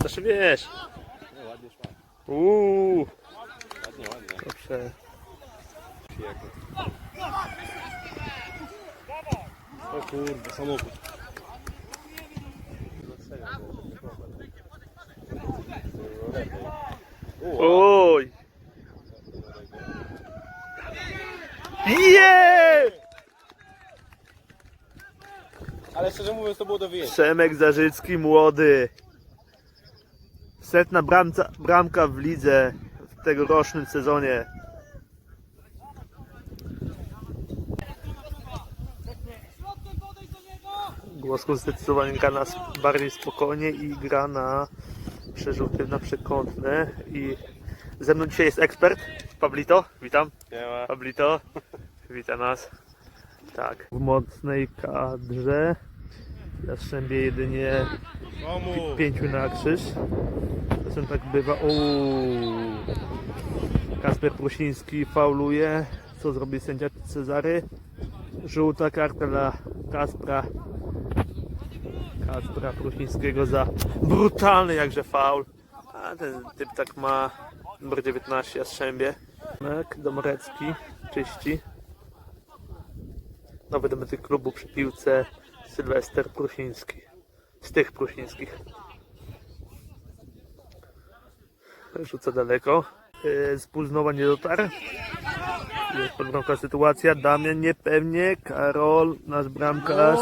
Znaczy wiesz. No ładnie szła. Uuu. Ładnie, ładnie. Dobrze. O kurde, samochód. Oj. Je! Ale szczerze mówiąc to było do wyjęcia. Przemek Zarzycki młody. Setna bramca, bramka w lidze w tegorocznym sezonie. Głoską zdecydowanie gra na bardziej spokojnie i gra na przerzuty na przekątne. I ze mną dzisiaj jest ekspert, Pablito. Witam. Pablito, wita nas. Tak, w mocnej kadrze. Jastrzębie jedynie Komu? pięciu na krzyż. Czasem tak bywa. Uuu. Kasper Prusiński fauluje. Co zrobi sędzia Cezary? Żółta kartka dla Kaspra. Kaspra Prusińskiego za brutalny jakże faul. A ten typ tak ma numer 19 Jastrzębie. Mek Domorecki czyści. Nowy dobytek klubu przy piłce Sylwester Prusiński. Z tych prusińskich. Rzuca daleko. Z Puznowa nie dotarł. Jest podbramka sytuacja. Damian niepewnie. Karol, nasz bramkarz.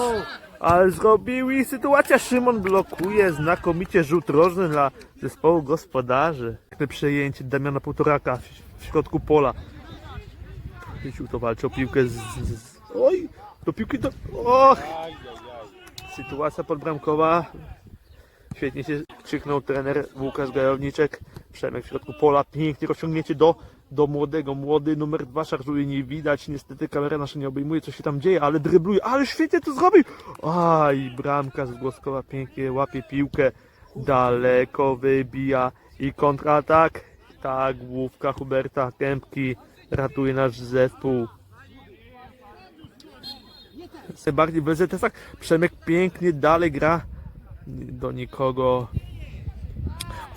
Ale zrobił i sytuacja. Szymon blokuje. Znakomicie rzut rożny dla zespołu gospodarzy. Piękne przejęcie Damiana Półtoraka w, środku pola. Jeździł to walczy o piłkę z, z, z... Oj! Do piłki do... Och! Sytuacja podbramkowa. Świetnie się krzyknął trener Łukasz Gajowniczek. Przemek w środku pola. Pięknie rozciągnięcie do, do młodego. Młody numer dwa szarżuje, nie widać. Niestety kamera nasza nie obejmuje, co się tam dzieje, ale drybluje. Ale świetnie to zrobił! Aj, bramka z Głoskowa pięknie łapie piłkę. Daleko wybija i kontratak. Tak, główka Huberta Kępki ratuje nasz zespół. Chcę bardziej w BZS-ach. Przemek pięknie dalej gra do nikogo.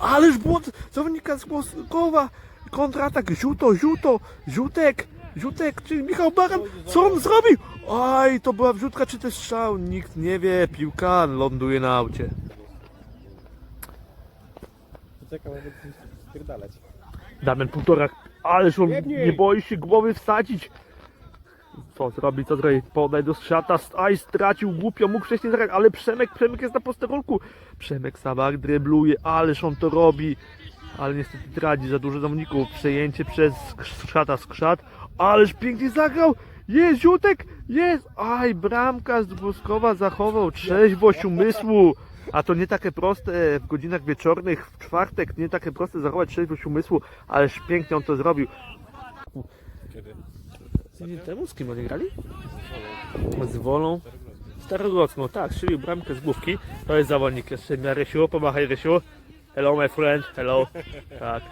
Ależ błąd zawodnika z Głoskowa. Kontratak, żółto, żółto, żółtek, żółtek, czyli Michał Baran. Co on zrobił? Oj, to była wrzutka czy też strzał? Nikt nie wie. Piłka ląduje na aucie. Czekam, aby spierdalać. Damian półtora. Ależ on nie boi się głowy wsadzić. Co zrobi, co zrobi? Podaj do szata. Aj, stracił głupio, mógł wcześniej zagrać, ale Przemek, Przemek jest na posterunku. Przemek Sabak drybluje, ależ on to robi. Ale niestety traci za dużo zawodników. Przejęcie przez skrzata skrzat. Ależ pięknie zagrał. Jest Ziutek, jest. Aj, bramka z Głoskowa zachował trzeźwość umysłu. A to nie takie proste w godzinach wieczornych, w czwartek, nie takie proste zachować trzeźwość umysłu, ależ pięknie on to zrobił. Kiedy? Tydzień temu z kim oni grali? Z Wolą. Starogocką, tak, strzelił bramkę z główki. To jest zawodnik Jastrzębia Rysiu, pomachaj Rysiu. Hello my friend, hello. Tak.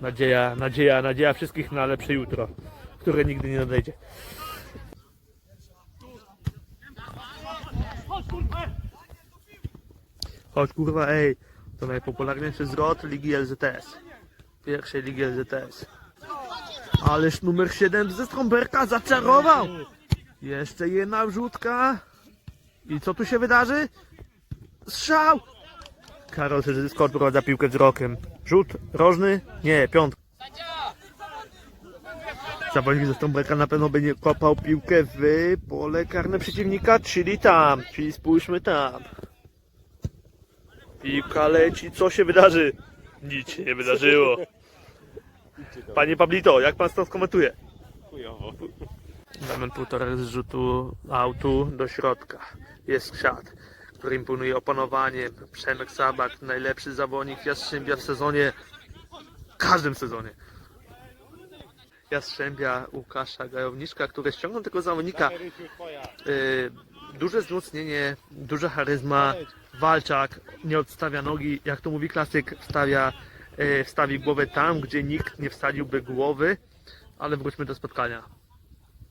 Nadzieja, nadzieja, nadzieja wszystkich na lepsze jutro, które nigdy nie nadejdzie. Chodź kurwa, ej. To najpopularniejszy zwrot Ligi LZS. Pierwszej Ligi LZS. Ależ numer 7 ze Stromberka zaczarował! Jeszcze jedna wrzutka. I co tu się wydarzy? Strzał! Karol Szerzysko odprowadza piłkę wzrokiem. Rzut rożny? Nie, piątka. Zawodnik ze Stromberka na pewno będzie kopał piłkę w pole karne przeciwnika, czyli tam, czyli spójrzmy tam. Piłka leci, co się wydarzy? Nic się nie wydarzyło. Panie Pablito, jak pan to skomentuje? Chujowo. Damian półtora z rzutu autu do środka. Jest krzat, który imponuje opanowaniem. Przemek Sabak, najlepszy zawodnik Jastrzębia w sezonie, w każdym sezonie. Jastrzębia Łukasza Gajowniczka, który ściągnął tego zawodnika. Y, duże wzmocnienie, duża charyzma, walczak, nie odstawia nogi, jak to mówi klasyk, wstawia, wstawi głowę tam, gdzie nikt nie wsadziłby głowy, ale wróćmy do spotkania.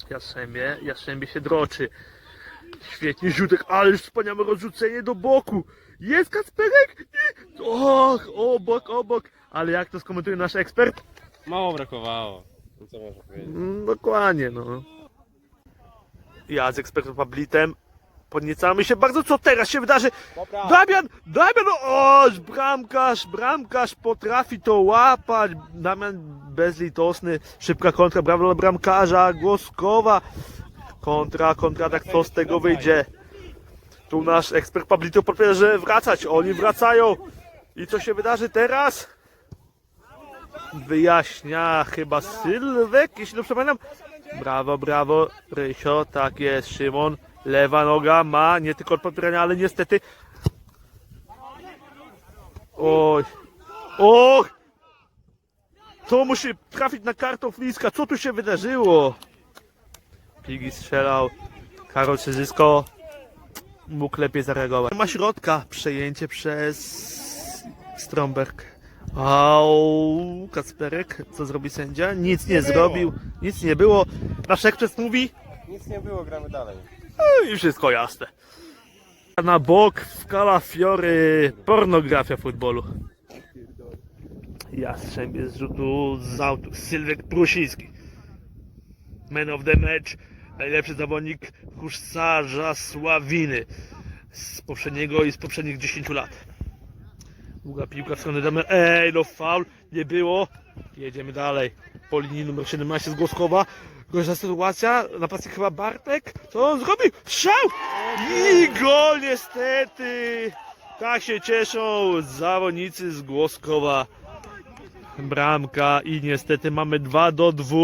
Jastrzębie, Jastrzębie się droczy. Świetnie, Ziutek, ależ wspaniałe rozrzucenie do boku. Jest Kacperek! I... Och, obok, obok. Ale jak to skomentuje nasz ekspert? Mało brakowało. No co można powiedzieć? Mm, Dokładnie, no. Ja z ekspertem Pablitem podniecamy się bardzo, co teraz się wydarzy. Dobra. Damian, Damian, o, bramkarz, bramkarz potrafi to łapać. Damian bezlitosny, szybka kontra, brawo dla bramkarza, Głoskowa. Kontra, kontra, tak co z tego wyjdzie. Tu nasz ekspert Pablito potwierdza, że wracać, oni wracają. I co się wydarzy teraz? Wyjaśnia chyba Sylwek, jeśli dobrze pamiętam. Brawo, brawo, Rysio, tak jest, Szymon. Lewa noga ma nie tylko od podpierania, ale niestety. Oj. Och! To musi trafić na kartofliska. Co tu się wydarzyło? Pigi strzelał. Karol Czyzysko mógł lepiej zareagować. Ma środka. Przejęcie przez Stromberg. Au, Kacperek, co zrobi sędzia? Nic nie zrobił, nic nie było. Nasz ekspres mówi, Nic nie było, gramy dalej. No i wszystko jasne. Na bok w Calafiory pornografia futbolu. Jastrzębie z rzutu z autu. Sylwek Prusiński. Man of the match. Najlepszy zawodnik Huszarza Sławiny. Z poprzedniego i z poprzednich 10 lat. Długa piłka w stronę Damian. Ej, no faul. Nie było. Jedziemy dalej. Po linii numer 17 z Głoskowa. Gorzka sytuacja. Napastnik chyba Bartek. Co on zrobił? Strzał! I gol niestety. Tak się cieszą zawodnicy z Głoskowa. Bramka i niestety mamy 2 do 2.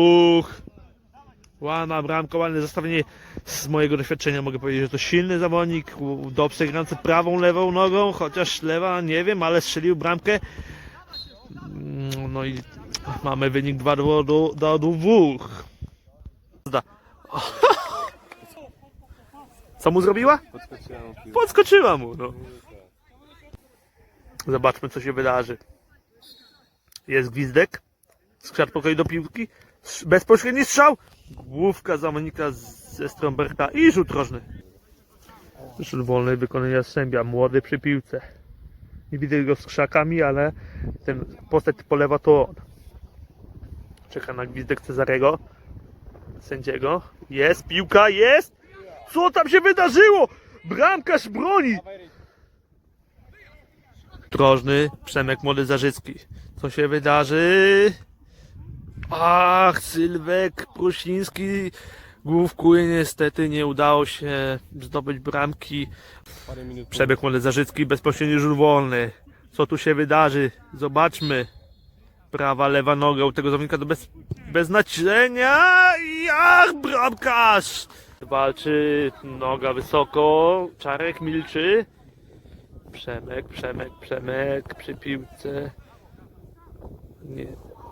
Łana bramka, ładne zestawienie z mojego doświadczenia mogę powiedzieć, że to silny zawodnik, dobrze grający prawą, lewą nogą, chociaż lewa nie wiem, ale strzelił bramkę. Mm, No i mamy wynik 2 do, do, do 2. Zda. Co mu zrobiła? Podskoczyła mu, no. Zobaczmy, co się wydarzy. Jest gwizdek. Skrzat pokoju do piłki. Bezpośredni strzał. Główka zawodnika ze Stromberta i rzut rożny. Rzut wolny wykonania Jastrzębia. Młody przy piłce. Nie widzę go z krzakami, ale ten postać po lewa to on. Czeka na gwizdek Cezarego. Sędziego. Jest piłka, jest! Co tam się wydarzyło? Bramkarz broni! Drożny, Przemek Młody Zarzycki. Co się wydarzy? Ach, Sylwek Prusiński główkuje. Niestety nie udało się zdobyć bramki. Przebieg Młody Zarzycki, bezpośredni rzut wolny. Co tu się wydarzy? Zobaczmy. Prawa, lewa noga u tego zawodnika to bez, bez znaczenia. I Ach, bramkarz! Walczy, noga wysoko. Czarek milczy. Przemek, Przemek, Przemek przy piłce. Nie.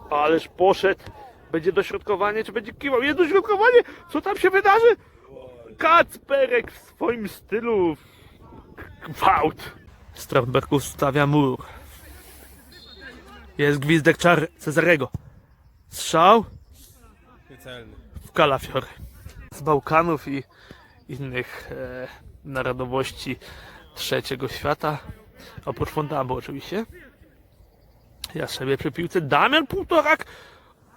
Ależ poszedł. Będzie dośrodkowanie, czy będzie kiwał? Jest dośrodkowanie! Co tam się wydarzy? Kacperek w swoim stylu. Gwałt. Strasberg ustawia mur. Jest gwizdek czar Cezarego. Strzał Celny. w Kalafiory. Z Bałkanów i innych e, narodowości trzeciego świata. Oprócz Fondabu oczywiście. Ja sobie przy piłce. Damian Półtorak.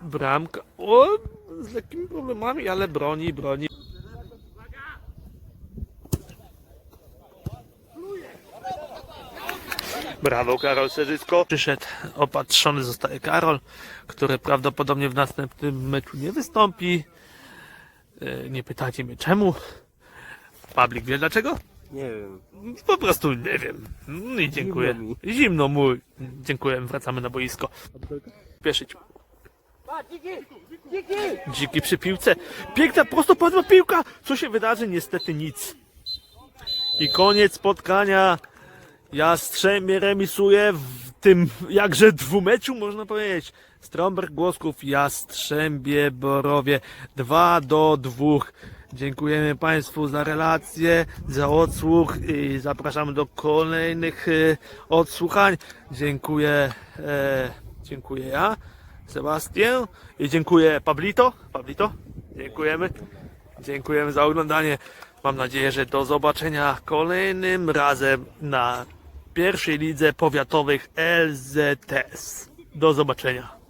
Bramka. O, z lekkimi problemami, ale broni, broni. Brawo, Karol Serzysko. Przyszedł, opatrzony zostaje Karol, który prawdopodobnie w następnym meczu nie wystąpi. E, Nie pytajcie mnie czemu. Pablik wie dlaczego? Nie wiem. Po prostu nie wiem. No I dziękuję. Zimno Zimno mu. Dziękuję, wracamy na boisko. Spieszyć. Dziki przy piłce. Piękna, prostopadła piłka. Co się wydarzy? Niestety nic. I koniec spotkania. Jastrzębie remisuje w tym jakże dwumeczu, można powiedzieć. Stromberg Głosków, Jastrzębie Borowie 2 do 2. Dziękujemy Państwu za relacje, za odsłuch i zapraszamy do kolejnych e, odsłuchań. Dziękuję, e, dziękuję ja, Sebastian i dziękuję Pablito. Pablito, dziękujemy. Dziękujemy za oglądanie. Mam nadzieję, że do zobaczenia kolejnym razem na pierwszej lidze powiatowych LZS. Do zobaczenia.